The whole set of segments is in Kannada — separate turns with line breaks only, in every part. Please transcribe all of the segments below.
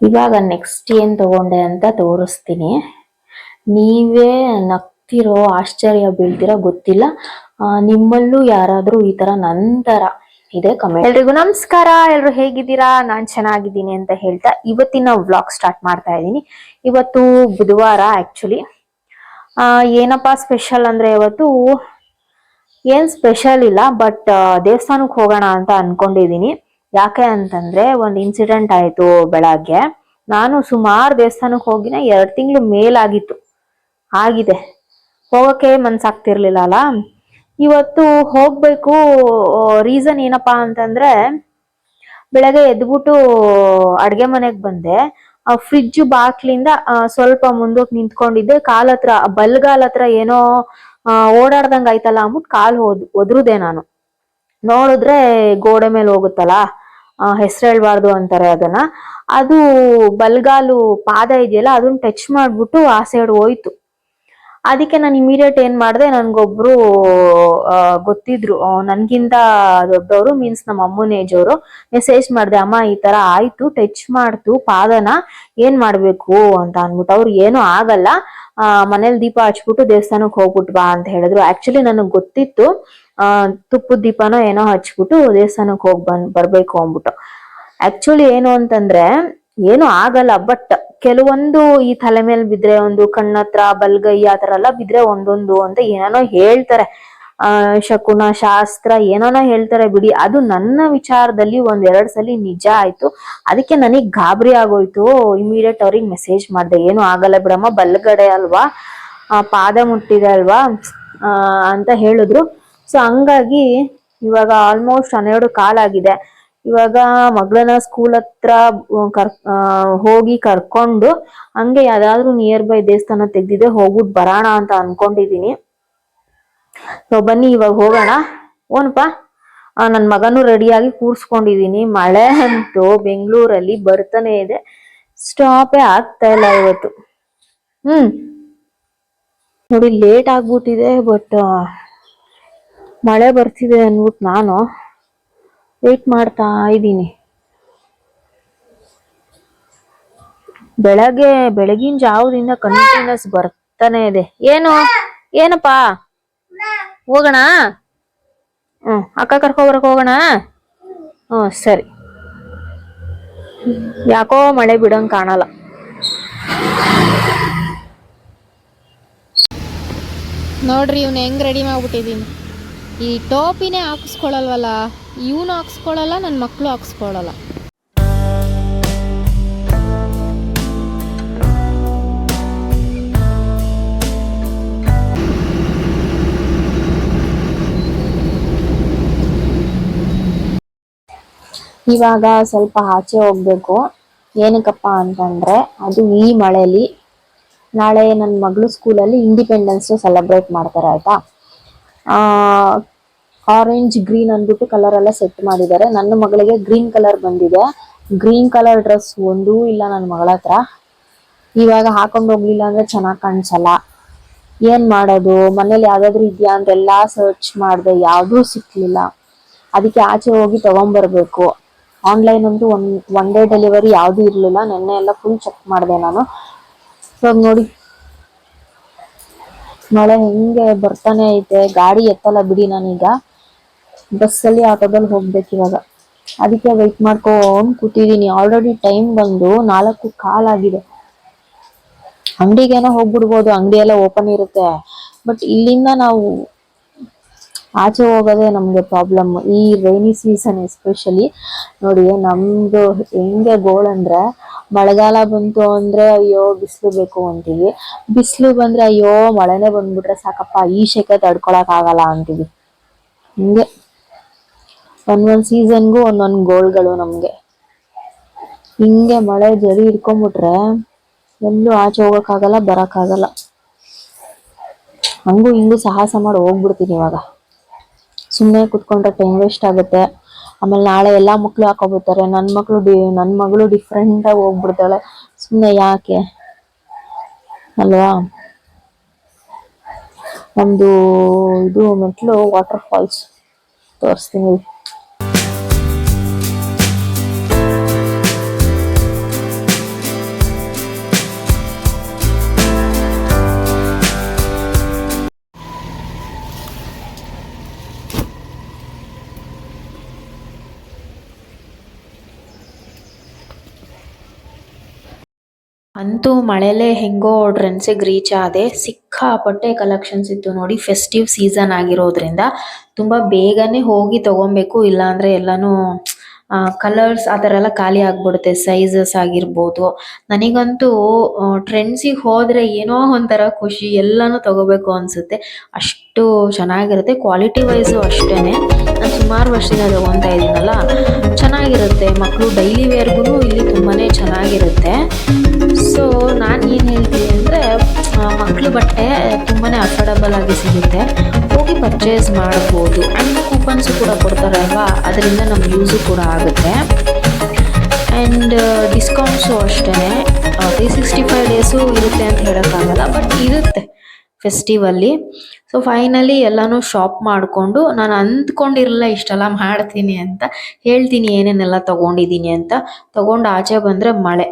ಇವಾಗ ನೆಕ್ಸ್ಟ್ ಏನ್ ತಗೊಂಡೆ ಅಂತ ತೋರಿಸ್ತೀನಿ. ನೀವೇ ನಗ್ತಿರೋ, ಆಶ್ಚರ್ಯ ಬೀಳ್ತಿರೋ ಗೊತ್ತಿಲ್ಲ. ನಿಮ್ಮಲ್ಲೂ ಯಾರಾದ್ರೂ ಈ ತರ ನಂತರ ಇದೆ ಕಮೆಂಟ್ ಎಲ್ರಿಗೂ ನಮಸ್ಕಾರ. ಎಲ್ರು ಹೇಗಿದ್ದೀರಾ? ನಾನು ಚೆನ್ನಾಗಿದ್ದೀನಿ ಅಂತ ಹೇಳ್ತಾ ಇವತ್ತಿನ ವ್ಲಾಗ್ ಸ್ಟಾರ್ಟ್ ಮಾಡ್ತಾ ಇದ್ದೀನಿ. ಇವತ್ತು ಬುಧವಾರ ಆಕ್ಚುಲಿ ಆ, ಏನಪ್ಪಾ ಸ್ಪೆಷಲ್ ಅಂದ್ರೆ ಇವತ್ತು ಏನು ಸ್ಪೆಷಲ್ ಇಲ್ಲ ಬಟ್ ದೇವಸ್ಥಾನಕ್ಕೆ ಹೋಗೋಣ ಅಂತ ಅನ್ಕೊಂಡಿದೀನಿ ಯಾಕೆ ಅಂತಂದ್ರೆ ಒಂದು ಇನ್ಸಿಡೆಂಟ್ ಆಯ್ತು ಬೆಳಗ್ಗೆ. ನಾನು ಸುಮಾರು ದೇವಸ್ಥಾನಕ್ಕೆ ಹೋಗಿನ ಎರಡು ತಿಂಗಳು ಮೇಲಾಗಿತ್ತು. ಆಗಿದೆ. ಹೋಗಕ್ಕೆ ಮನ್ಸಾಗ್ತಿರ್ಲಿಲ್ಲ ಅಲ್ಲ? ಇವತ್ತು ಹೋಗ್ಬೇಕು ರೀಸನ್ ಏನಪ್ಪಾ ಅಂತಂದ್ರೆ, ಬೆಳಗ್ಗೆ ಎದ್ಬಿಟ್ಟು ಅಡ್ಗೆ ಮನೆಗೆ ಬಂದೆ. ಆ ಫ್ರಿಜ್ ಬಾಕ್ಲಿಂದ ಸ್ವಲ್ಪ ಮುಂದಕ್ಕೆ ನಿಂತ್ಕೊಂಡಿದ್ದೆ. ಕಾಲ್ ಹತ್ರ, ಬಲ್ಗಾಲ್ ಹತ್ರ ಏನೋ ಓಡಾಡ್ದಂಗ್ ಆಯ್ತಲ್ಲ ಅಂದ್ಬಿಟ್ಟು ಕಾಲ್ ಹೋದ್, ಒದ್ರುದೆ ನಾನು. ನೋಡಿದ್ರೆ ಗೋಡೆ ಮೇಲೆ ಹೋಗುತ್ತಲ್ಲ? ಹೆಸರು ಹೇಳ್ಬಾರ್ದು ಅಂತಾರೆ ಅದನ್ನ. ಅದು ಬಲ್ಗಾಲು ಪಾದ ಇದೆಯಲ್ಲ, ಅದನ್ನ ಟಚ್ ಮಾಡ್ಬಿಟ್ಟು ಆ ಸೈಡ್ ಹೋಯ್ತು. ಅದಕ್ಕೆ ನಾನು ಇಮಿಡಿಯೇಟ್ ಏನ್ ಮಾಡಿದೆ, ನನ್ಗೊಬ್ರು ಗೊತ್ತಿದ್ರು ನನ್ಗಿಂತ ದೊಡ್ಡವರು ಮೀನ್ಸ್ ನಮ್ಮ ಅಮ್ಮನ ಏಜ್ ಅವರು ಮೆಸೇಜ್ ಮಾಡಿದೆ, ಅಮ್ಮ, ಈ ತರ ಆಯ್ತು ಟಚ್ ಮಾಡ್ತು, ಪಾದನ ಏನ್ ಮಾಡ್ಬೇಕು? ಅಂತ ಅನ್ಬಿಟ್ಟು ಅವ್ರು ಏನು ಆಗಲ್ಲ. ಮನೇಲಿ ದೀಪ ಹಚ್ಬಿಟ್ಟು ದೇವಸ್ಥಾನಕ್ಕೆ ಹೋಗ್ಬಿಟ್ ಬಾ ಅಂತ ಹೇಳಿದ್ರು. ಆಕ್ಚುಲಿ ನನಗ್ ಗೊತ್ತಿತ್ತು ಆ ತುಪ್ಪದ ದೀಪನೋ ಏನೋ ಹಚ್ಬಿಟ್ಟು ದೇವಸ್ಥಾನಕ್ಕೆ ಹೋಗಿ ಬಂದ್, ಬರ್ಬೇಕು ಅಂದ್ಬಿಟ್ಟು. ಆಕ್ಚುಲಿ ಏನು ಅಂತಂದ್ರೆ, ಏನು ಆಗಲ್ಲ ಬಟ್ ಕೆಲವೊಂದು ಈ ತಲೆ ಮೇಲೆ ಬಿದ್ರೆ, ಒಂದು ಕಣ್ಣತ್ರ ಬಲ್ಗೈ ಆ ತರ ಎಲ್ಲ ಬಿದ್ರೆ ಒಂದೊಂದು ಅಂತ ಏನೇನೋ ಹೇಳ್ತಾರೆ. ಆ, ಶಕುನ, ಶಾಸ್ತ್ರ ಏನೋ ಹೇಳ್ತಾರೆ ಬಿಡಿ. ಅದು ನನ್ನ ವಿಚಾರದಲ್ಲಿ ಒಂದ್ ಎರಡ್ ಸಲ ನಿಜ ಆಯ್ತು. ಅದಕ್ಕೆ ನನಗ್ ಗಾಬರಿ ಆಗೋಯ್ತು. ಇಮಿಡಿಯೇಟ್ ಅವ್ರಿಗೆ ಮೆಸೇಜ್ ಮಾಡ್ದೆ. ಏನು ಆಗಲ್ಲ ಬಿಡಮ್ಮ, ಬಲ್ಗಡೆ ಅಲ್ವಾ? ಪಾದ ಮುಟ್ಟಿದೆ ಅಲ್ವಾ? ಅಂತ ಹೇಳಿದ್ರು. ಸೊ ಹಂಗಾಗಿ ಇವಾಗ ಆಲ್ಮೋಸ್ಟ್ ಹನ್ನೆರಡು ಕಾಲಾಗಿದೆ ಇವಾಗ ಮಗಳನ್ನ ಸ್ಕೂಲ್ ಹತ್ರ ಕರ್ ಹೋಗಿ ಕರ್ಕೊಂಡು ಹಂಗೆ ಯಾವ್ದಾದ್ರು ನಿಯರ್ ಬೈ ದೇವಸ್ಥಾನ ತೆಗ್ದಿದೆ ಹೋಗ್ಬಿಟ್ಟು ಬರೋಣ ಅಂತ ಅನ್ಕೊಂಡಿದೀನಿ ಸೊ ಬನ್ನಿ, ಇವಾಗ ಹೋಗೋಣ. ಓನಪ್ಪ ನನ್ನ ಮಗನೂ ರೆಡಿಯಾಗಿ ಕೂರ್ಸ್ಕೊಂಡಿದೀನಿ. ಮಳೆ ಅಂತೂ ಬೆಂಗಳೂರಲ್ಲಿ ಬರ್ತಾನೆ ಇದೆ. ಸ್ಟಾಪೇ ಆಗ್ತಾ ಇಲ್ಲ ಇವತ್ತು. ಹ್ಮ್. ನೋಡಿ ಲೇಟ್ ಆಗ್ಬಿಟ್ಟಿದೆ ಬಟ್ ಮಳೆ ಬರ್ತಿದೆ ಅಂದ್ಬಿಟ್ಟು ನಾನು ವೇಟ್ ಮಾಡ್ತಾ ಇದ್ದೀನಿ. ಬೆಳಗ್ಗೆ, ಬೆಳಗಿನ ಜಾವದಿಂದ ಕಂಟಿನ್ಯೂಸ್ ಬರ್ತಾನೆ ಇದೆ. ಏನು? ಏನಪ್ಪಾ? ಹೋಗೋಣ? ಹ್ಮ್, ಅಕ್ಕ ಕರ್ಕೊ ಬರಕ್ ಹೋಗೋಣ? ಹ್ಞೂ ಸರಿ. ಯಾಕೋ ಮಳೆ ಬಿಡಂಗ್ ಕಾಣಲ್ಲ.
ನೋಡ್ರಿ, ಇವ್ನ ಹೆಂಗ್ ರೆಡಿ ಮಾಡ್ಬಿಟ್ಟಿದೀನಿ. ಈ ಟೋಪಿನೇ ಹಾಕಿಸ್ಕೊಳ್ಳಲ್ವಲ್ಲ ಇವನು ಹಾಕ್ಸ್ಕೊಳಲ್ಲ ನನ್ನ ಮಕ್ಕಳು ಹಾಕ್ಸ್ಕೊಳಲ್ಲ.
ಇವಾಗ ಸ್ವಲ್ಪ ಆಚೆ ಹೋಗ್ಬೇಕು. ಏನಕ್ಕಪ್ಪ ಅಂತಂದ್ರೆ, ಅದು ಈ ಮಳೆಲಿ ನಾಳೆ ನನ್ನ ಮಗಳು ಸ್ಕೂಲಲ್ಲಿ ಇಂಡಿಪೆಂಡೆನ್ಸ್ ಡೇ ಸೆಲೆಬ್ರೇಟ್ ಮಾಡ್ತಾರೆ, ಆಯ್ತಾ? ಆರೆಂಜ್ ಗ್ರೀನ್ ಅಂದ್ಬಿಟ್ಟು ಕಲರ್ ಎಲ್ಲ ಸೆಟ್ ಮಾಡಿದ್ದಾರೆ. ನನ್ನ ಮಗಳಿಗೆ ಗ್ರೀನ್ ಕಲರ್ ಬಂದಿದೆ. ಗ್ರೀನ್ ಕಲರ್ ಡ್ರೆಸ್ ಒಂದೂ ಇಲ್ಲ ನನ್ನ ಮಗಳ ಹತ್ರ. ಇವಾಗ ಹಾಕೊಂಡು ಹೋಗ್ಲಿಲ್ಲ ಅಂದ್ರೆ ಚೆನ್ನಾಗಿ ಕಾಣಿಸಲ್ಲ. ಏನ್ ಮಾಡೋದು? ಮನೇಲಿ ಯಾವ್ದಾದ್ರು ಇದ್ಯಾ ಅಂತೆಲ್ಲ ಸರ್ಚ್ ಮಾಡಿದೆ. ಯಾವ್ದೂ ಸಿಕ್ಲಿಲ್ಲ. ಅದಕ್ಕೆ ಆಚೆ ಹೋಗಿ ತಗೊಂಡ್ಬರ್ಬೇಕು ಆನ್ಲೈನ್ ಅಂತೂ ಒನ್ ಡೇ ಡೆಲಿವರಿ ಯಾವ್ದು ಇರ್ಲಿಲ್ಲ. ನೆನ್ನೆ ಎಲ್ಲ ಫುಲ್ ಚೆಕ್ ಮಾಡಿದೆ ನಾನು. ಇವಾಗ ನೋಡಿ. ಮಳೆ ಹೆಂಗೆ ಬರ್ತಾನೆ ಐತೆ. ಗಾಡಿ ಎತ್ತಲ್ಲ ಬಿಡಿ ನಾನೀಗ. ಬಸ್ಸಲ್ಲಿ ಆಟೋದಲ್ಲಿ ಹೋಗ್ಬೇಕು ಇವಾಗ. ಅದಕ್ಕೆ ವೆಯ್ಟ್ ಮಾಡ್ಕೊಂಡು ಕೂತಿದ್ದೀನಿ ಆಲ್ರೆಡಿ ಟೈಮ್ ಬಂದು ನಾಲ್ಕು ಕಾಲಾಗಿದೆ ಅಂಗಡಿಗೇನೋ ಹೋಗ್ಬಿಡ್ಬೋದು. ಅಂಗಡಿ ಎಲ್ಲ ಓಪನ್ ಇರುತ್ತೆ. ಬಟ್ ಇಲ್ಲಿಂದ ನಾವು ಆಚೆ ಹೋಗೋದೇ ನಮಗೆ ಪ್ರಾಬ್ಲಮ್ ಈ ರೈನಿ ಸೀಸನ್ ಎಸ್ಪೆಷಲಿ ನೋಡಿ ನಮ್ಮದು ಹೆಂಗೆ ಗೋಳ್ ಅಂದ್ರೆ ಮಳೆಗಾಲ ಬಂತು ಅಂದರೆ ಅಯ್ಯೋ ಬಿಸಿಲು ಬೇಕು ಅಂತೀವಿ. ಬಿಸಿಲು ಬಂದರೆ ಅಯ್ಯೋ ಮಳೆನೇ ಬಂದ್ಬಿಟ್ರೆ ಸಾಕಪ್ಪ. ಈ ಶೆಕೆ ತಡ್ಕೊಳಕ್ ಆಗಲ್ಲ ಅಂತೀವಿ. ಹಿಂಗೆ. ಒಂದೊಂದ್ ಸೀಸನ್ಗೂ ಒಂದೊಂದ್ ಗೋಲ್ಗಳು ನಮ್ಗೆ. ಹಿಂಗೆ ಮಳೆ ಜರಿ ಇಟ್ಕೊಂಡ್ಬಿಟ್ರೆ ಎಲ್ಲೂ ಆಚೆ ಹೋಗಕ್ಕಾಗಲ್ಲ, ಬರಕ್ಕಾಗಲ್ಲ. ಹಂಗೂ ಹಿಂಗೂ ಸಾಹಸ ಮಾಡಿ ಹೋಗ್ಬಿಡ್ತೀನಿ ಇವಾಗ. ಸುಮ್ಮನೆ ಕುತ್ಕೊಂಡ್ರೆ ಟೈಮ್ ವೇಸ್ಟ್ ಆಗುತ್ತೆ. ಆಮೇಲೆ ನಾಳೆ ಎಲ್ಲ ಮಕ್ಕಳು ಹಾಕೋಬಿಡ್ತಾರೆ ನನ್ನ ಮಕ್ಕಳು ಡಿ ನನ್ನ ಮಗಳು ಡಿಫ್ರೆಂಟಾಗಿ ಹೋಗ್ಬಿಡ್ತಾಳೆ. ಸುಮ್ಮನೆ ಯಾಕೆ? ಅಲ್ವಾ? ಒಂದು ಇದು ಮೆಟ್ಲು ವಾಟರ್ ಫಾಲ್ಸ್ ತೋರಿಸ್ತೀನಿ. ಅಂತೂ ಮಳೆಲೇ ಹೆಂಗೋ ಡ್ರೆನ್ಸಿಗೆ ರೀಚ್ ಆದೆ. ಸಿಕ್ಕಾಪಟ್ಟೆ ಕಲೆಕ್ಷನ್ಸ್ ಇತ್ತು ನೋಡಿ. ಫೆಸ್ಟಿವ್ ಸೀಸನ್ ಆಗಿರೋದ್ರಿಂದ ತುಂಬ ಬೇಗನೆ ಹೋಗಿ ತಗೊಬೇಕು. ಇಲ್ಲಾಂದರೆ ಎಲ್ಲನೂ ಕಲರ್ಸ್ ಆ ಥರ ಎಲ್ಲ ಖಾಲಿ ಆಗ್ಬಿಡುತ್ತೆ. ಸೈಜಸ್ ಆಗಿರ್ಬೋದು. ನನಗಂತೂ ಟ್ರೆಂಡ್ಸಿಗೆ ಹೋದರೆ ಏನೋ ಒಂಥರ ಖುಷಿ. ಎಲ್ಲನೂ ತಗೋಬೇಕು ಅನಿಸುತ್ತೆ. ಅಷ್ಟು ಚೆನ್ನಾಗಿರುತ್ತೆ. ಕ್ವಾಲಿಟಿ ವೈಸು ಅಷ್ಟೇ ನಾನು ಸುಮಾರು ವರ್ಷದಿಂದ ತೊಗೊತಾ ಇದ್ದೀನಲ್ಲ. ಚೆನ್ನಾಗಿರುತ್ತೆ. ಮಕ್ಕಳು ಡೈಲಿ ವೇರ್ಗೂ ಇಲ್ಲಿ ತುಂಬಾ ಚೆನ್ನಾಗಿರುತ್ತೆ. ಸೊ ನಾನು ಏನು ಹೇಳ್ತೀನಿ ಅಂದರೆ ಮಕ್ಕಳು ಬಟ್ಟೆ ತುಂಬಾ ಅಫೋರ್ಡಬಲ್ ಆಗಿ ಸಿಗುತ್ತೆ. ಹೋಗಿ ಪರ್ಚೇಸ್ ಮಾಡ್ಬೋದು. ಆ್ಯಂಡ್ ಕೂಪನ್ಸ್ ಕೂಡ ಕೊಡ್ತಾರೆ ಅಲ್ವಾ ಅದರಿಂದ ನಮ್ಮ ಯೂಸು ಕೂಡ ಆಗುತ್ತೆ. ಆ್ಯಂಡ್ ಡಿಸ್ಕೌಂಟ್ಸು ಅಷ್ಟೇ. ತ್ರೀ ಸಿಕ್ಸ್ಟಿ ಫೈವ್ ಡೇಸು ಇರುತ್ತೆ ಅಂತ ಹೇಳೋಕ್ಕಾಗಲ್ಲ ಬಟ್ ಇರುತ್ತೆ ಫೆಸ್ಟಿವಲ್ಲಿ ಸೊ ಫೈನಲಿ ಎಲ್ಲನೂ ಶಾಪ್ ಮಾಡಿಕೊಂಡು, ನಾನು ಅಂದ್ಕೊಂಡಿರಲ್ಲ ಇಷ್ಟೆಲ್ಲ ಮಾಡ್ತೀನಿ ಅಂತ, ಹೇಳ್ತೀನಿ ಏನೇನೆಲ್ಲ ತೊಗೊಂಡಿದ್ದೀನಿ ಅಂತ. ತೊಗೊಂಡು ಆಚೆ ಬಂದರೆ ಮಳೆ.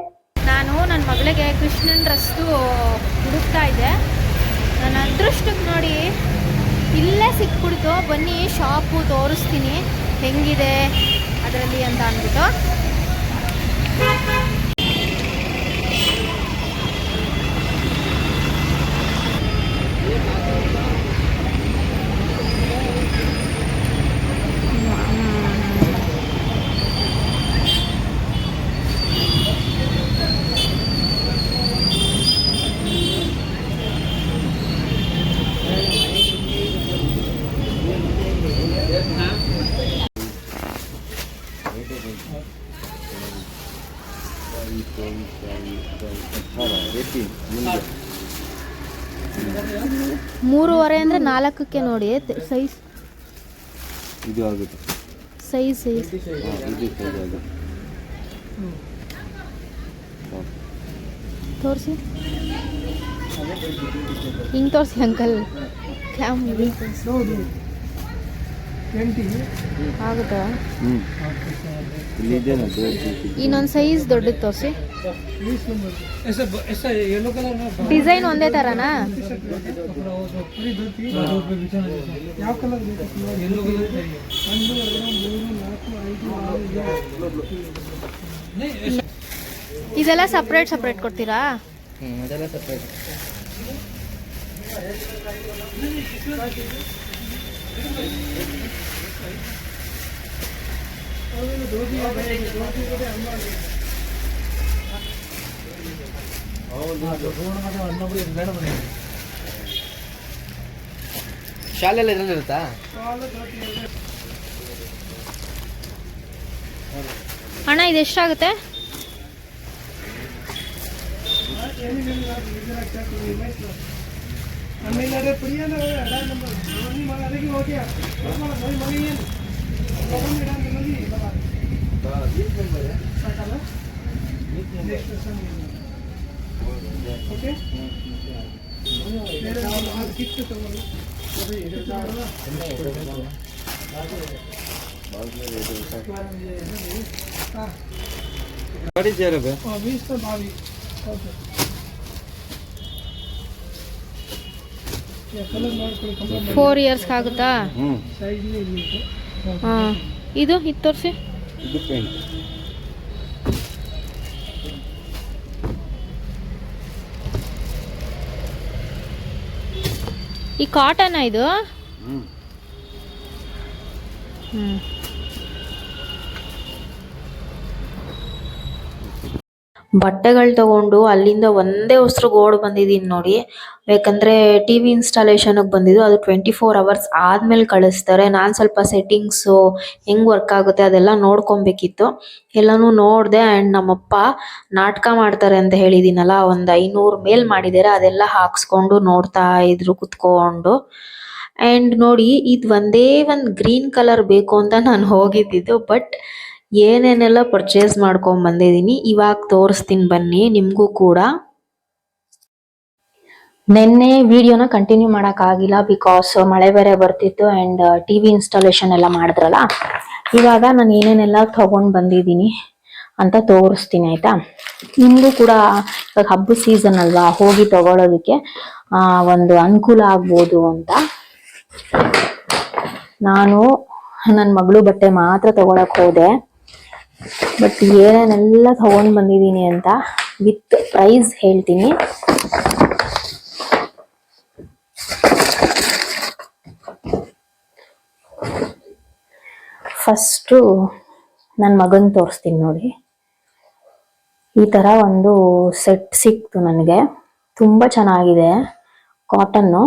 ಮಗಳಿಗೆ ಕೃಷ್ಣನ ರಸ್ತು ಹುಡುಕ್ತಾ ಇದೆ. ನನ್ನ ಅದೃಷ್ಟಕ್ಕೆ ನೋಡಿ ಇಲ್ಲೇ ಸಿಕ್ಬಿಡ್ತು. ಬನ್ನಿ ಶಾಪು ತೋರಿಸ್ತೀನಿ. ಹೆಂಗಿದೆ? ಅದರಲ್ಲಿ ಅಂತ ಅಂದ್ಬಿಟ್ಟು ಮೂರುವರೆ ಅಂದರೆ ನಾಲ್ಕಕ್ಕೆ ನೋಡಿ ಸೈಜ್.
ಇದು ಆಗುತ್ತೆ.
ಸೈಜ್
ಇದು ಸೈಜ್ ಆಗುತ್ತೆ
ತೋರಿಸಿ. ಹಿಂಗೆ ತೋರಿಸಿ ಅಂಕಲ್. ಕ್ಯಾಮ್ ಆಗುತ್ತಾ? ಇನ್ನೊಂದು ಸೈಜ್ ದೊಡ್ಡದು ತೋರಿಸಿ. ಡಿಸೈನ್ ಒಂದೇ ಥರನಾ ಇದೆಲ್ಲ ಸಪ್ರೇಟ್ ಸಪ್ರೇಟ್ ಕೊಡ್ತೀರಾ?
ಶಾಲೆಲ್ಲ ಇರಲಿರುತ್ತಾ
ಅಣ್ಣ ಇದು ಎಷ್ಟಾಗುತ್ತೆ?
ಆಮೇಲೆ ಅದೇ ಪ್ರಿಯನ ಅಡ ನಂಬರ್ ಮನಿ ಮಗ ಅದಕ್ಕೆ ಹೋಗ್ಯಾ ಮನಿ ಮನಿ ಏನು ಮಗನ ಇಡ ಮನಿ ಸಾಕಲ್ಲ ನೆಕ್ಸ್ಟ್ ಸಮ್ ಓಕೆ ಬೇರೆ ಅದು ಕಿತ್ತು ತಗೊಳ್ಳಿ
ಗಾಡಿ ಸೇರಬೇ
बीस तो बाईस
ಫೋರ್ ಇಯರ್ಸ್ಗೆ ಆಗುತ್ತಾ? ಹಾಂ. ಇದು ಇದು ತೋರಿಸಿ. ಈ ಕಾಟನ್ ಇದು?
ಹ್ಞೂ
ಬಟ್ಟೆಗಳು ತಗೊಂಡು ಅಲ್ಲಿಂದ ಒಂದೇ ಹೊಸ್ರು ಓಡ್ ಬಂದಿದ್ದೀನಿ ನೋಡಿ. ಯಾಕಂದ್ರೆ ಟಿ ವಿ ಇನ್ಸ್ಟಾಲೇಷನ್ಗೆ ಬಂದಿದ್ದು ಅದು ಟ್ವೆಂಟಿ ಫೋರ್ ಅವರ್ಸ್ ಆದ್ಮೇಲೆ ಕಳಿಸ್ತಾರೆ. ನಾನು ಸ್ವಲ್ಪ ಸೆಟ್ಟಿಂಗ್ಸು ಹೆಂಗ್ ವರ್ಕ್ ಆಗುತ್ತೆ ಅದೆಲ್ಲ ನೋಡ್ಕೊಬೇಕಿತ್ತು. ಎಲ್ಲನೂ ನೋಡಿದೆ ಆ್ಯಂಡ್ ನಮ್ಮಪ್ಪ ನಾಟಕ ಮಾಡ್ತಾರೆ ಅಂತ ಹೇಳಿದ್ದೀನಲ್ಲ ಒಂದು ಐನೂರು ಮೇಲ್ ಮಾಡಿದ್ದಾರೆ ಅದೆಲ್ಲ ಹಾಕ್ಸ್ಕೊಂಡು ನೋಡ್ತಾ ಇದ್ರು ಕುತ್ಕೊಂಡು. ಆ್ಯಂಡ್ ನೋಡಿ, ಇದು ಒಂದೇ ಒಂದು ಗ್ರೀನ್ ಕಲರ್ ಬೇಕು ಅಂತ ನಾನು ಹೋಗಿದ್ದಿದ್ದು ಬಟ್ ಏನೇನೆಲ್ಲ ಪರ್ಚೇಸ್ ಮಾಡ್ಕೊಂಡ್ ಬಂದಿದ್ದೀನಿ, ಇವಾಗ ತೋರಿಸ್ತೀನಿ ಬನ್ನಿ, ನಿಮಗೂ ಕೂಡ. ನಿನ್ನೆ ವಿಡಿಯೋನ ಕಂಟಿನ್ಯೂ ಮಾಡೋಕ್ಕಾಗಿಲ್ಲ ಬಿಕಾಸ್ ಮಳೆ ಬೇರೆ ಬರ್ತಿತ್ತು ಆ್ಯಂಡ್ ಟಿ ವಿ ಇನ್ಸ್ಟಾಲೇಷನ್ ಎಲ್ಲ ಮಾಡಿದ್ರಲ್ಲ, ಇವಾಗ ನಾನು ಏನೇನೆಲ್ಲ ತಗೊಂಡ್ ಬಂದಿದ್ದೀನಿ ಅಂತ ತೋರಿಸ್ತೀನಿ, ಆಯ್ತಾ? ನಿಮಗೂ ಕೂಡ ಇವಾಗ ಹಬ್ಬ ಸೀಸನ್ ಅಲ್ವಾ, ಹೋಗಿ ತಗೊಳ್ಳೋದಕ್ಕೆ ಒಂದು ಅನುಕೂಲ ಆಗ್ಬೋದು ಅಂತ. ನಾನು ನನ್ನ ಮಗಳು ಬಟ್ಟೆ ಮಾತ್ರ ತಗೊಳಕ್ ಹೋದೆ. ಬಟ್ ಏನೇನೆಲ್ಲ ತಗೊಂಡ್ ಬಂದಿದ್ದೀನಿ ಅಂತ ವಿತ್ ಪ್ರೈಸ್ ಹೇಳ್ತೀನಿ. ಫಸ್ಟು ನನ್ನ ಮಗನ ತೋರಿಸ್ತೀನಿ ನೋಡಿ. ಈ ಥರ ಒಂದು ಸೆಟ್ ಸಿಕ್ತು ನನಗೆ. ತುಂಬ ಚೆನ್ನಾಗಿದೆ ಕಾಟನ್ನು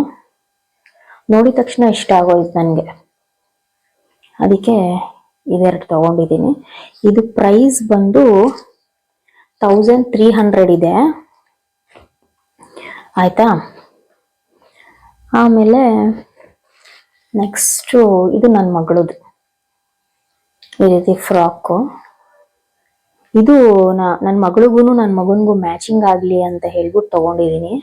ನೋಡಿದ ತಕ್ಷಣ ಇಷ್ಟ ಆಗೋಯ್ತು ನನಗೆ. ಅದಕ್ಕೆ ಇದೆರಡು ತಗೊಂಡಿದ್ದೀನಿ. ಇದು ಪ್ರೈಸ್ ಬಂದು ತೌಸಂಡ್ ತ್ರೀ ಹಂಡ್ರೆಡ್ ಇದೆ. ಆಯ್ತಾ? ಆಮೇಲೆ ನೆಕ್ಸ್ಟು ಇದು ನನ್ನ ಮಗಳದು ಈ ರೀತಿ ಫ್ರಾಕು ಇದು ನನ್ನ ಮಗಳಿಗೂ ನನ್ನ ಮಗನಿಗೂ ಮ್ಯಾಚಿಂಗ್ ಆಗಲಿ ಅಂತ ಹೇಳ್ಬಿಟ್ಟು ತಗೊಂಡಿದ್ದೀನಿ.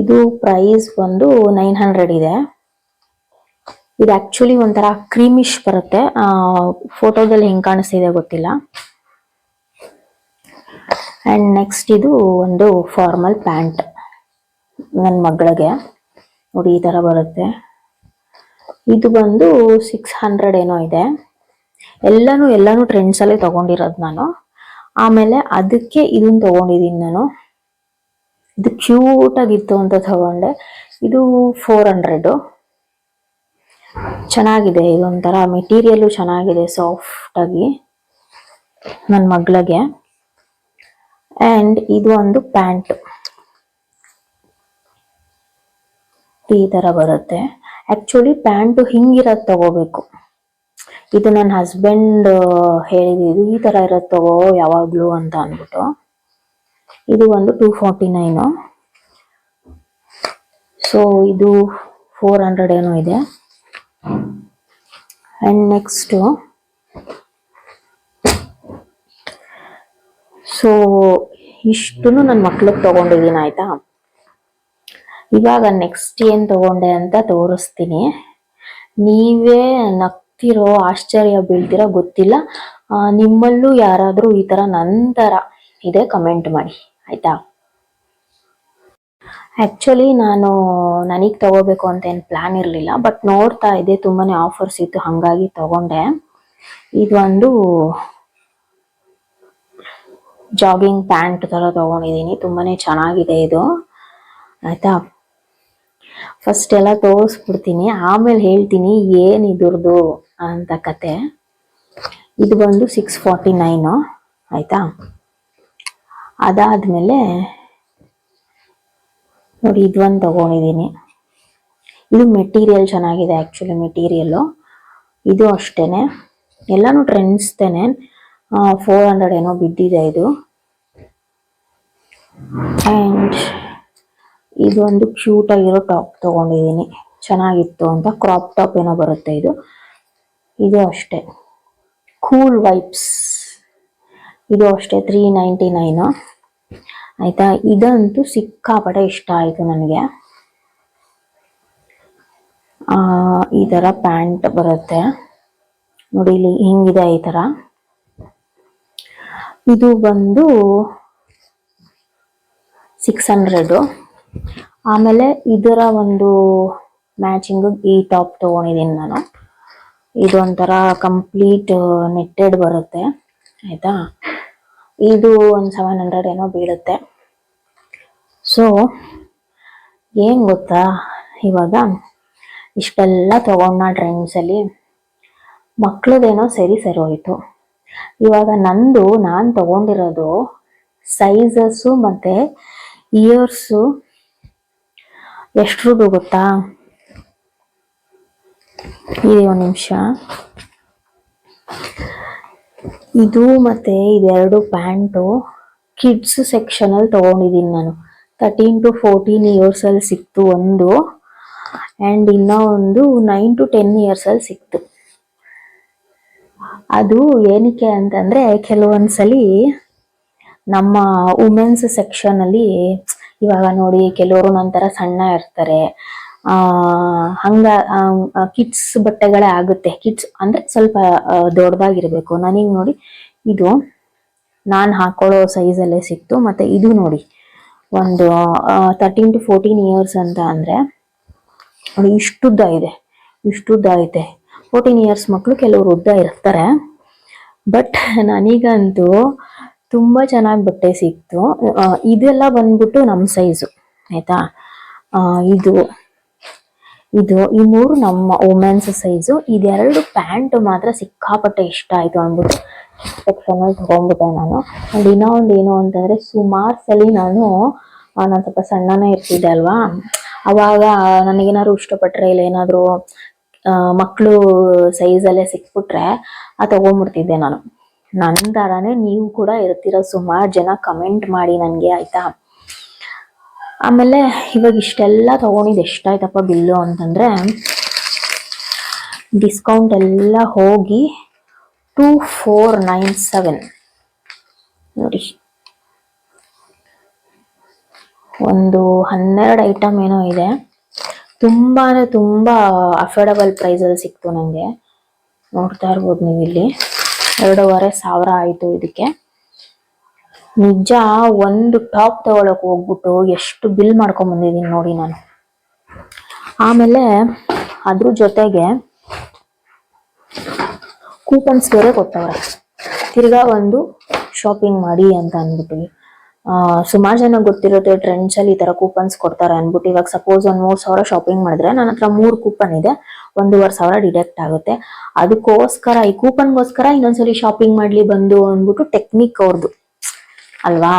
ಇದು ಪ್ರೈಸ್ ಬಂದು ನೈನ್ ಹಂಡ್ರೆಡ್ ಇದೆ. ಇದು ಆಕ್ಚುಲಿ ಒಂಥರ ಕ್ರೀಮಿಶ್ ಬರುತ್ತೆ. ಫೋಟೋದಲ್ಲಿ ಹೆಂಗ್ ಕಾಣಿಸ್ತಿದೆ ಗೊತ್ತಿಲ್ಲ. ಅಂಡ್ ನೆಕ್ಸ್ಟ್ ಇದು ಒಂದು ಫಾರ್ಮಲ್ ಪ್ಯಾಂಟ್ ನನ್ನ ಮಗಳಿಗೆ. ನೋಡಿ, ಈ ಥರ ಬರುತ್ತೆ. ಇದು ಬಂದು ಸಿಕ್ಸ್ ಹಂಡ್ರೆಡ್ ಏನೋ ಇದೆ. ಎಲ್ಲಾನು ಎಲ್ಲಾನು ಟ್ರೆಂಡ್ಸಲ್ಲೇ ತಗೊಂಡಿರೋದು ನಾನು. ಆಮೇಲೆ ಅದಕ್ಕೆ ಇದನ್ನ ತೊಗೊಂಡಿದ್ದೀನಿ ನಾನು. ಇದು ಕ್ಯೂಟಾಗಿತ್ತು ಅಂತ ತಗೊಂಡೆ. ಇದು ಫೋರ್ ಹಂಡ್ರೆಡ್ ಚೆನ್ನಾಗಿದೆ, ಇದೊಂಥರ ಮೆಟೀರಿಯಲು ಚೆನ್ನಾಗಿದೆ ಸಾಫ್ಟಾಗಿ ನನ್ನ ಮಗಳಿಗೆ. ಅಂಡ್ ಇದು ಒಂದು ಪ್ಯಾಂಟ್ ಈ ತರ ಬರುತ್ತೆ. ಆ್ಯಕ್ಚುಲಿ ಪ್ಯಾಂಟು ಹಿಂಗಿರೋದು ತಗೋಬೇಕು. ಇದು ನನ್ನ ಹಸ್ಬೆಂಡ್ ಹೇಳಿದ್ದು ಈ ತರ ಇರೋದು ತಗೋ ಯಾವಾಗಲೂ ಅಂತ ಅಂದ್ಬಿಟ್ಟು. ಇದು ಒಂದು ಟೂ ಫಾರ್ಟಿ ನೈನು ಸೊ ಇದು ಫೋರ್ ಹಂಡ್ರೆಡ್ ಏನೋ ಇದೆ. ಅಂಡ್ ನೆಕ್ಸ್ಟು ಸೊ ಇಷ್ಟು ನನ್ನ ಮಕ್ಳಿಗೆ ತಗೊಂಡಿದ್ದೀನಿ ಆಯ್ತಾ? ಇವಾಗ ನೆಕ್ಸ್ಟ್ ಏನು ತಗೊಂಡೆ ಅಂತ ತೋರಿಸ್ತೀನಿ. ನೀವೇ ನಗ್ತಿರೋ, ಆಶ್ಚರ್ಯ ಬೀಳ್ತಿರೋ ಗೊತ್ತಿಲ್ಲ. ನಿಮ್ಮಲ್ಲೂ ಯಾರಾದರೂ ಈ ತರ ನಂತರ ಇದೆ ಕಮೆಂಟ್ ಮಾಡಿ. ಆಯ್ತಾ? ಆಕ್ಚುಲಿ ನಾನು ನನಗೆ ತಗೋಬೇಕು ಅಂತ ಏನು ಪ್ಲ್ಯಾನ್ ಇರಲಿಲ್ಲ ಬಟ್ ನೋಡ್ತಾ ಇದ್ದೆ, ತುಂಬಾನೇ ಆಫರ್ಸ್ ಇತ್ತು, ಹಾಗಾಗಿ ತಗೊಂಡೆ. ಇದೊಂದು ಜಾಗಿಂಗ್ ಪ್ಯಾಂಟ್ ತರ ತೊಗೊಂಡಿದ್ದೀನಿ, ತುಂಬಾನೇ ಚೆನ್ನಾಗಿದೆ ಇದು. ಆಯ್ತಾ? ಫಸ್ಟ್ ಎಲ್ಲ ತೋರಿಸ್ಬಿಡ್ತೀನಿ, ಆಮೇಲೆ ಹೇಳ್ತೀನಿ, ಏನು ಇದ್ರದ್ದು ಅಂತ ಕತೆ. ಇದು ಬಂದು ಸಿಕ್ಸ್ ಫಾರ್ಟಿ ನೈನು ಆಯ್ತಾ? ಅದಾದ್ಮೇಲೆ ನೋಡಿ ಇದೊಂದು ತಗೊಂಡಿದ್ದೀನಿ ಇದು ಮೆಟೀರಿಯಲ್ ಚೆನ್ನಾಗಿದೆ ಆ್ಯಕ್ಚುಲಿ ಮೆಟೀರಿಯಲ್ಲು ಇದು ಅಷ್ಟೇನೆ. ಎಲ್ಲಾನು ಟ್ರೆಂಡ್ಸ್ತೇನೆ ಫೋರ್ ಹಂಡ್ರೆಡ್ ಏನೋ ಬಿದ್ದಿದೆ ಇದು. ಆ್ಯಂಡ್ ಇದು ಒಂದು ಕ್ಯೂಟ್ ಆಗಿರೋ ಟಾಪ್ ತೊಗೊಂಡಿದ್ದೀನಿ ಚೆನ್ನಾಗಿತ್ತು ಅಂತ. ಕ್ರಾಪ್ ಟಾಪ್ ಏನೋ ಬರುತ್ತೆ ಇದು. ಇದು ಅಷ್ಟೇ. ಕೂಲ್ ವೈಪ್ಸ್ ಇದು ಅಷ್ಟೇ ತ್ರೀ ನೈಂಟಿ ನೈನು ಆಯ್ತಾ? ಇದಂತೂ ಸಿಕ್ಕಾಪಟ್ಟೆ ಇಷ್ಟ ಆಯಿತು ನನಗೆ. ಈ ಥರ ಪ್ಯಾಂಟ್ ಬರುತ್ತೆ. ನೋಡಿ ಇಲ್ಲಿ ಹಿಂಗಿದೆ ಈ ಥರ ಇದು ಬಂದು ಸಿಕ್ಸ್ ಹಂಡ್ರೆಡು ಆಮೇಲೆ ಇದರ ಒಂದು ಮ್ಯಾಚಿಂಗ್ ಈ ಟಾಪ್ ತೊಗೊಂಡಿದ್ದೀನಿ ನಾನು. ಇದೊಂಥರ ಕಂಪ್ಲೀಟ್ ನೆಟ್ಟೆಡ್ ಬರುತ್ತೆ. ಆಯ್ತಾ? ಇದು ಒಂದು ಸೆವೆನ್ ಹಂಡ್ರೆಡ್ ಏನೋ ಬೀಳುತ್ತೆ. ಸೊ ಏನು ಗೊತ್ತಾ? ಇವಾಗ ಇಷ್ಟೆಲ್ಲ ತೊಗೊಂಡ ಟ್ರೆಂಡ್ಸಲ್ಲಿ ಮಕ್ಳದೇನೋ ಸರಿ ಸರಿ ಹೋಯಿತು. ಇವಾಗ ನಂದು ನಾನು ತಗೊಂಡಿರೋದು ಸೈಜಸ್ಸು ಮತ್ತು ಇಯರ್ಸು ಎಷ್ಟ್ರದ್ದು ಗೊತ್ತಾ? ಇದೆ ಒಂದು ನಿಮಿಷ. ಇದು ಮತ್ತೆ ಇದೆರಡು ಪ್ಯಾಂಟು. ಕಿಡ್ಸ್ ಸೆಕ್ಷನ್ ಅಲ್ಲಿ ತಗೊಂಡಿದ್ದೀನಿ ನಾನು. ತರ್ಟೀನ್ ಟು ಫೋರ್ಟೀನ್ ಇಯರ್ಸ್ ಅಲ್ಲಿ ಸಿಕ್ತು ಒಂದು. ಅಂಡ್ ಇನ್ನೂ ಒಂದು ನೈನ್ ಟು ಟೆನ್ ಇಯರ್ಸ್ ಅಲ್ಲಿ ಸಿಕ್ತು. ಅದು ಏನಕ್ಕೆ ಅಂತಂದ್ರೆ ಕೆಲವೊಂದ್ಸಲಿ ನಮ್ಮ ವುಮೆನ್ಸ್ ಸೆಕ್ಷನ್ ಅಲ್ಲಿ, ಇವಾಗ ನೋಡಿ, ಕೆಲವರು ನಂತರ ಸಣ್ಣ ಇರ್ತಾರೆ. ಆ, ಹಂಗ ಕಿಡ್ಸ್ ಬಟ್ಟೆಗಳೇ ಆಗುತ್ತೆ. ಕಿಡ್ಸ್ ಅಂದ್ರೆ ಸ್ವಲ್ಪ ದೊಡ್ಡದಾಗಿರ್ಬೇಕು. ನನಗೆ ನೋಡಿ, ಇದು ನಾನು ಹಾಕೊಳ್ಳೋ ಸೈಜಲ್ಲೇ ಸಿಕ್ತು. ಮತ್ತೆ ಇದು ನೋಡಿ, ಒಂದು ತರ್ಟೀನ್ ಟು ಫೋರ್ಟೀನ್ ಇಯರ್ಸ್ ಅಂತ ಅಂದ್ರೆ, ನೋಡಿ, ಇಷ್ಟುದ್ದ ಇದೆ. ಇಷ್ಟುದ್ದ ಐತೆ. ಫೋರ್ಟೀನ್ ಇಯರ್ಸ್ ಮಕ್ಕಳು ಕೆಲವರು ಉದ್ದ ಇರ್ತಾರೆ. ಬಟ್ ನನಗಂತೂ ತುಂಬ ಚೆನ್ನಾಗಿ ಬಟ್ಟೆ ಸಿಕ್ತು. ಇದೆಲ್ಲ ಬಂದ್ಬಿಟ್ಟು ನಮ್ಮ ಸೈಜು ಆಯ್ತಾ? ಇದು ಇದು ಈ ಮೂರು ನಮ್ಮ ವುಮೆನ್ಸ್ ಸೈಜು ಇದೆರಡು ಪ್ಯಾಂಟ್ ಮಾತ್ರ ಸಿಕ್ಕಾಪಟ್ಟೆ ಇಷ್ಟ ಆಯ್ತು ಅಂದ್ಬಿಟ್ಟು ತಗೊಂಡ್ಬಿಟ್ಟೆ ನಾನು. ಅಂಡ್ ಇನ್ನೂ ಒಂದು ಏನು ಅಂತಂದ್ರೆ ಸುಮಾರು ಸಲ ನಾನು ನಾನು ಸ್ವಲ್ಪ ಸಣ್ಣನೇ ಇರ್ತಿದ್ದೆ ಅಲ್ವಾ? ಅವಾಗ ನನಗೇನಾದ್ರು ಇಷ್ಟಪಟ್ರೆ ಇಲ್ಲ, ಏನಾದ್ರು ಮಕ್ಕಳು ಸೈಜಲ್ಲೇ ಸಿಕ್ಬಿಟ್ರೆ ಆ ತಗೊಂಡ್ಬಿಡ್ತಿದ್ದೆ ನಾನು. ನನ್ನ ಥರನೇ ನೀವು ಕೂಡ ಇರ್ತೀರ. ಸುಮಾರು ಜನ ಕಮೆಂಟ್ ಮಾಡಿ ನನಗೆ ಆಯ್ತಾ? ಆಮೇಲೆ ಇವಾಗ ಇಷ್ಟೆಲ್ಲ ತಗೊಂಡಿದ್ದು ಎಷ್ಟಾಯ್ತಪ್ಪ ಬಿಲ್ಲು ಅಂತಂದ್ರೆ ಡಿಸ್ಕೌಂಟ್ ಎಲ್ಲ ಹೋಗಿ ಟೂ ಫೋರ್ ನೈನ್ ಸೆವೆನ್ ನೋಡಿ. ಒಂದು ಹನ್ನೆರಡು ಐಟಮ್ ಏನೋ ಇದೆ. ತುಂಬಾ ತುಂಬ ಅಫೋರ್ಡಬಲ್ ಪ್ರೈಸಲ್ಲಿ ಸಿಕ್ತು ನನಗೆ ನೋಡ್ತಾ ಇರ್ಬೋದು ನೀವು ಇಲ್ಲಿ ಎರಡೂವರೆ ಸಾವಿರ ಆಯಿತು ಇದಕ್ಕೆ. ನಿಜ ಒಂದು ಟಾಪ್ ತಗೊಳಕ್ ಹೋಗ್ಬಿಟ್ಟು ಎಷ್ಟು ಬಿಲ್ ಮಾಡ್ಕೊಂಡ್ ಬಂದಿದ್ದೀನಿ ನೋಡಿ ನಾನು. ಆಮೇಲೆ ಅದ್ರ ಜೊತೆಗೆ ಕೂಪನ್ಸ್ ಬೇರೆ ಕೊಟ್ಟವ್ರೆ ತಿರ್ಗಾ ಒಂದು ಶಾಪಿಂಗ್ ಮಾಡಿ ಅಂತ ಅಂದ್ಬಿಟ್ಟು ಸುಮಾರು ಜನ ಗೊತ್ತಿರುತ್ತೆ ಟ್ರೆಂಡ್ಸ್ ಅಲ್ಲಿ ಈ ತರ ಕೂಪನ್ಸ್ ಕೊಡ್ತಾರೆ ಅನ್ಬಿಟ್ಟು ಇವಾಗ ಸಪೋಸ್ ಒಂದ್ ಮೂರ್ ಸಾವಿರ ಶಾಪಿಂಗ್ ಮಾಡಿದ್ರೆ ನನ್ನ ಹತ್ರ ಮೂರ್ ಕೂಪನ್ ಇದೆ, ಒಂದೂವರೆ ಸಾವಿರ ಡಿಡಕ್ಟ್ ಆಗುತ್ತೆ. ಅದಕ್ಕೋಸ್ಕರ ಈ ಕೂಪನ್ಗೋಸ್ಕರ ಇನ್ನೊಂದ್ಸಲಿ ಶಾಪಿಂಗ್ ಮಾಡ್ಲಿ ಬಂದು ಅಂದ್ಬಿಟ್ಟು ಟೆಕ್ನಿಕ್ ಅವ್ರದ್ದು ಅಲ್ವಾ?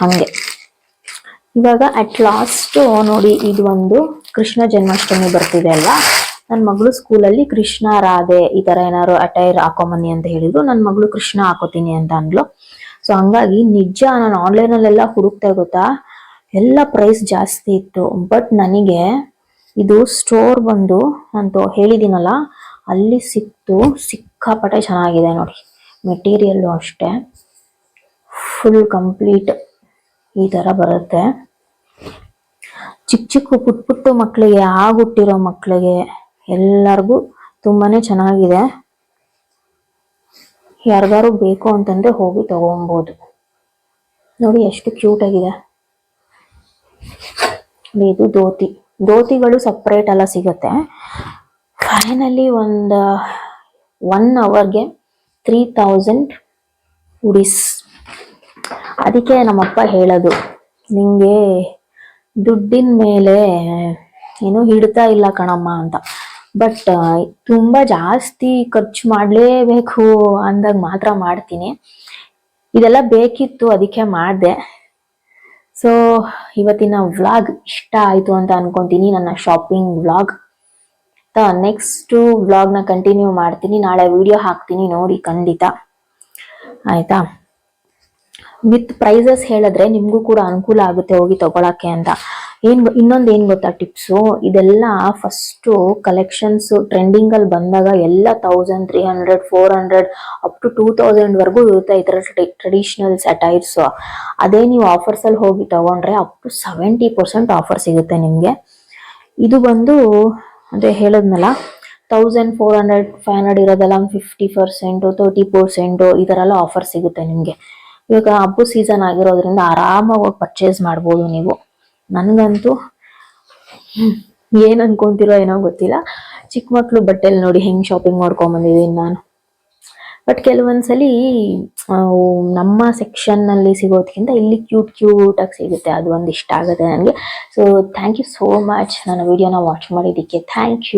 ಹಂಗೆ. ಇವಾಗ ಅಟ್ ಲಾಸ್ಟ್ ನೋಡಿ ಇದು ಒಂದು ಕೃಷ್ಣ ಜನ್ಮಾಷ್ಟಮಿ ಬರ್ತಿದೆ ಅಲ್ವಾ? ನನ್ನ ಮಗಳು ಸ್ಕೂಲಲ್ಲಿ ಕೃಷ್ಣ ರಾಧೆ ಈ ತರ ಏನಾದ್ರು ಅಟೈರ್ ಹಾಕೊಂಬನ್ನಿ ಅಂತ ಹೇಳಿದ್ರು. ನನ್ನ ಮಗಳು ಕೃಷ್ಣ ಹಾಕೋತೀನಿ ಅಂತ ಅಂದ್ಲು. ಸೊ ಹಂಗಾಗಿ ನಿಜ ನಾನು ಆನ್ಲೈನ್ ಅಲ್ಲೆಲ್ಲ ಹುಡುಕ್ತಾ ಗೊತ್ತಾ? ಎಲ್ಲ ಪ್ರೈಸ್ ಜಾಸ್ತಿ ಇತ್ತು. ಬಟ್ ನನಗೆ ಇದು ಸ್ಟೋರ್ ಬಂದು ಅಂತ ಹೇಳಿದ್ದೀನಲ್ಲ, ಅಲ್ಲಿ ಸಿಕ್ತು. ಸಿಕ್ಕಾಪಟ್ಟೆ ಚೆನ್ನಾಗಿದೆ ನೋಡಿ. ಮೆಟೀರಿಯಲ್ಲು ಅಷ್ಟೇ. ಫುಲ್ ಕಂಪ್ಲೀಟ್ ಈ ತರ ಬರುತ್ತೆ. ಚಿಕ್ಕ ಚಿಕ್ಕ ಪುಟ್ಟ ಪುಟ್ಟು ಮಕ್ಕಳಿಗೆ ಆಗುಟ್ಟಿರೋ ಮಕ್ಕಳಿಗೆ ಎಲ್ಲರಿಗೂ ತುಂಬಾನೇ ಚೆನ್ನಾಗಿದೆ. ಯಾರಿಗಾರು ಬೇಕು ಅಂತಂದ್ರೆ ಹೋಗಿ ತಗೊಬೋದು. ನೋಡಿ ಎಷ್ಟು ಕ್ಯೂಟ್ ಆಗಿದೆ. ಇದು ಧೋತಿ. ಧೋತಿಗಳು ಸಪ್ರೇಟ್ ಎಲ್ಲ ಸಿಗುತ್ತೆ. ಫೈನಲಿ ಒಂದು ಒನ್ ಅವರ್ಗೆ ತ್ರೀ ತೌಸಂಡ್ ಉಡಿಸ್. ಅದಕ್ಕೆ ನಮ್ಮಪ್ಪ ಹೇಳೋದು, ನಿಂಗೆ ದುಡ್ಡಿನ ಮೇಲೆ ಏನು ಹಿಡ್ತಾ ಇಲ್ಲ ಕಣಮ್ಮ ಅಂತ. ಬಟ್ ತುಂಬ ಜಾಸ್ತಿ ಖರ್ಚು ಮಾಡಲೇಬೇಕು ಅಂದಾಗ ಮಾತ್ರ ಮಾಡ್ತೀನಿ. ಇದೆಲ್ಲ ಬೇಕಿತ್ತು ಅದಕ್ಕೆ ಮಾಡಿದೆ. ಸೊ ಇವತ್ತಿನ ವ್ಲಾಗ್ ಇಷ್ಟ ಆಯಿತು ಅಂತ ಅನ್ಕೊಂತೀನಿ, ನನ್ನ ಶಾಪಿಂಗ್ ವ್ಲಾಗ್. ನೆಕ್ಸ್ಟು ವ್ಲಾಗ್ನ ಕಂಟಿನ್ಯೂ ಮಾಡ್ತೀನಿ. ನಾಳೆ ವಿಡಿಯೋ ಹಾಕ್ತೀನಿ ನೋಡಿ, ಖಂಡಿತ. ಆಯ್ತಾ? ವಿತ್ ಪ್ರೈಸಸ್ ಹೇಳಿದ್ರೆ ನಿಮಗೂ ಕೂಡ ಅನುಕೂಲ ಆಗುತ್ತೆ ಹೋಗಿ ತಗೊಳಕ್ಕೆ ಅಂತ. ಏನ್ ಇನ್ನೊಂದು ಏನ್ ಗೊತ್ತಾ ಟಿಪ್ಸು? ಇದೆಲ್ಲ ಫಸ್ಟು ಕಲೆಕ್ಷನ್ಸ್ ಟ್ರೆಂಡಿಂಗ್ ಅಲ್ಲಿ ಬಂದಾಗ ಎಲ್ಲ thousand three hundred four hundred up to two thousand ವರ್ಗೂ ಇರುತ್ತೆ ಈ ತರ ಟ್ರೆಡಿಷನಲ್ ಸಟೈರ್ಸ್ ಅದೇ ನೀವು ಆಫರ್ಸ್ ಅಲ್ಲಿ ಹೋಗಿ ತಗೊಂಡ್ರೆ up to seventy percent offer ಸಿಗುತ್ತೆ ನಿಮಗೆ. ಇದು ಬಂದು ಅದೇ ಹೇಳದ್ನಲ್ಲ thousand four hundred five hundred ಇರೋದೆಲ್ಲ ಫಿಫ್ಟಿ ಪರ್ಸೆಂಟು ತರ್ಟಿ ಪರ್ಸೆಂಟು ಈ ಥರ ಎಲ್ಲ ಆಫರ್ ಸಿಗುತ್ತೆ ನಿಮಗೆ. ಇವಾಗ ಹಬ್ಬ ಸೀಸನ್ ಆಗಿರೋದ್ರಿಂದ ಆರಾಮಾಗಿ ಪರ್ಚೇಸ್ ಮಾಡ್ಬೋದು ನೀವು. ನನಗಂತೂ ಏನು ಅನ್ಕೊಂತಿರೋ ಏನೋ ಗೊತ್ತಿಲ್ಲ. ಚಿಕ್ಕ ಮಕ್ಳು ಬಟ್ಟೆಲಿ ನೋಡಿ ಹೆಂಗ್ ಶಾಪಿಂಗ್ ಮಾಡ್ಕೊಂಡ್ ಬಂದಿದ್ದೀನಿ ನಾನು. ಬಟ್ ಕೆಲವೊಂದ್ಸಲಿ ನಮ್ಮ ಸೆಕ್ಷನ್ನಲ್ಲಿ ಸಿಗೋದ್ಕಿಂತ ಇಲ್ಲಿ ಕ್ಯೂಟ್ ಕ್ಯೂಟ್ ಆಗಿ ಸಿಗುತ್ತೆ. ಅದು ಒಂದು ಇಷ್ಟ ಆಗುತ್ತೆ ನನಗೆ. So thank you so much ನನ್ನ ವಿಡಿಯೋನ ವಾಚ್ ಮಾಡಿದ್ದಕ್ಕೆ. Thank you